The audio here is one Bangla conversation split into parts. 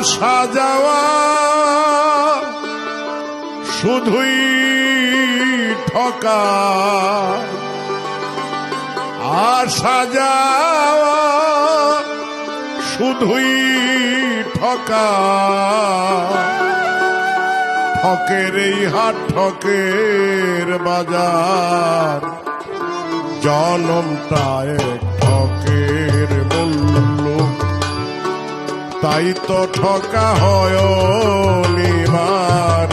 আসা যাওয়া শুধুই ঠকা। আসা যাওয়া শুধুই ঠকা। ঠকের এই হাট, ঠকের বাজার জনমটায় ঠকের তাই তো ঠকা হয় নিবার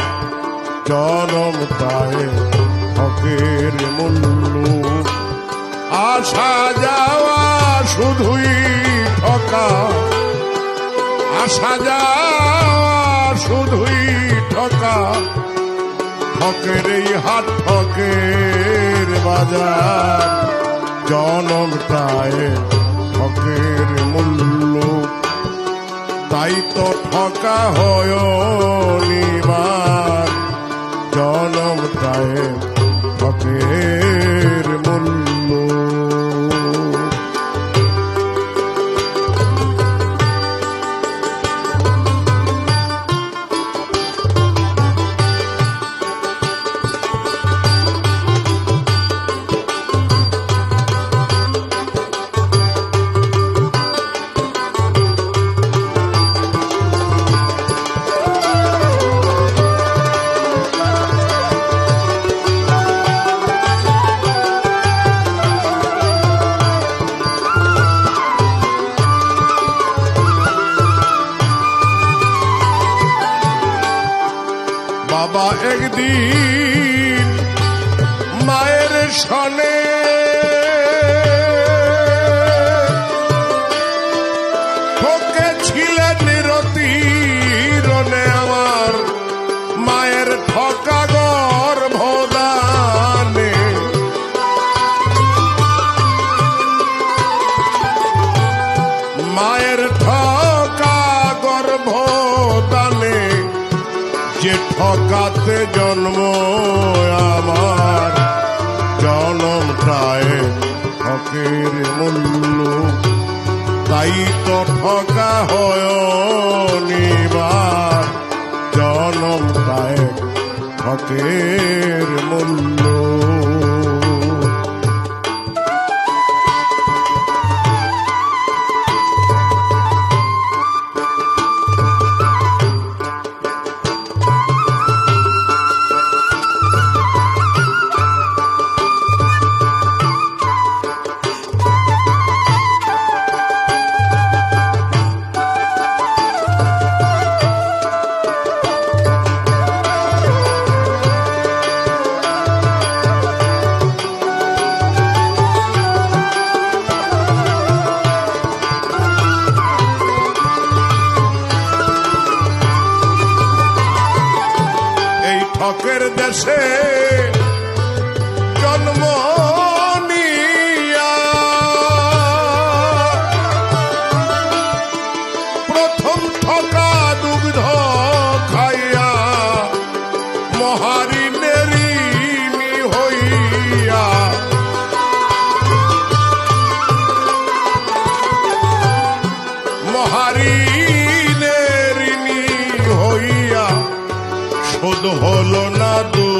জনমটায় ঠকের মূল্য। আসা যাওয়া শুধুই ঠকা। আসা যাওয়া শুধুই ঠকা। ঠকের এই হাট ঠকের বাজার জনমটায় ঠকের মূল্য। তাই তো ঠকা হয় জনম তাই ঠকের বাবা একদিন মায়ের সনে ঠকেছিলেন রনে আমার মায়ের ঠকা যে ঠকাতে জন্ম আমার জনমটায় ঠকের মূল্য। তাই তো ঠকা হয় নিবার প্রায় ঠকের মূল্য। এই ঠকের দেশে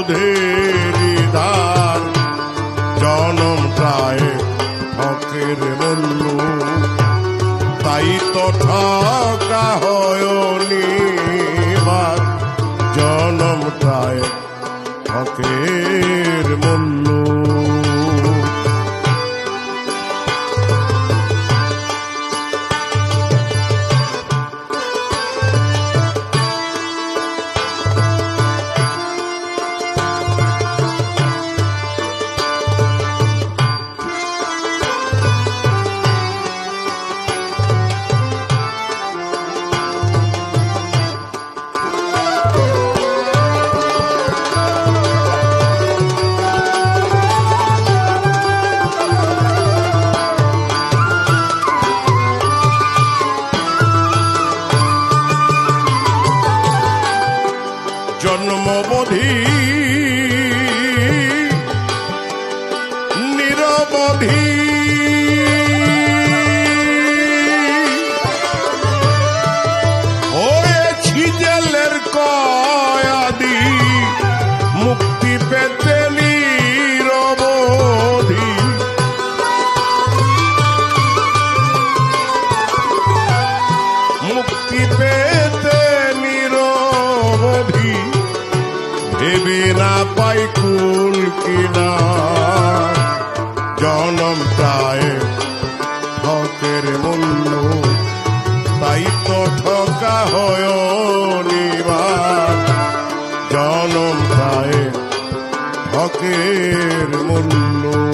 দুধের ধার জনম প্রায় ঠকের মূল্য তাই তো ঠকা হয়নি জনম প্রায় ঠকের মূল্য পাই কুল কিনা জনম প্রায় হকের মূল্য, তাই তো ঠকা হয় নিবার। জনম প্রায় হকের মূল্য।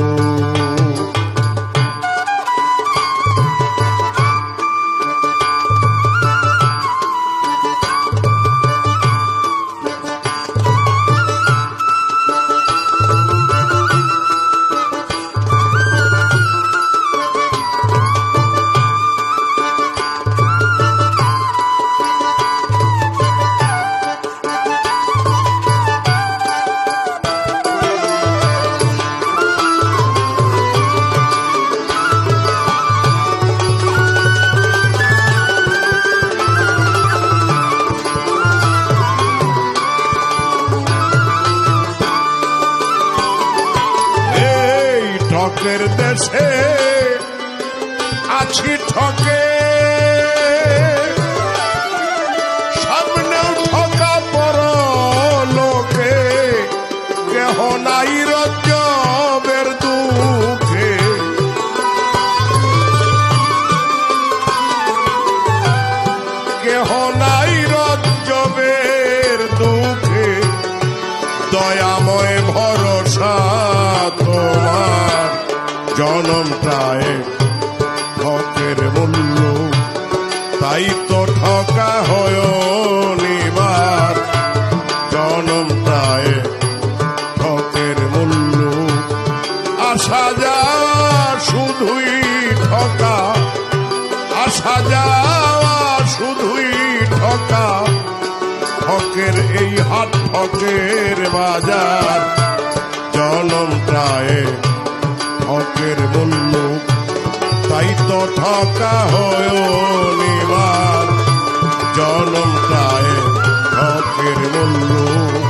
দয়াময় ভরসা তোমার। জনম প্রায় হকের মূল্য তাই তো ঠকা হয়। ঠকের এই হাট ঠকের বাজার। জনম প্রায় ঠকের মূল্য, তাই তো ঠকা হয় জনম প্রায় তো ঠকা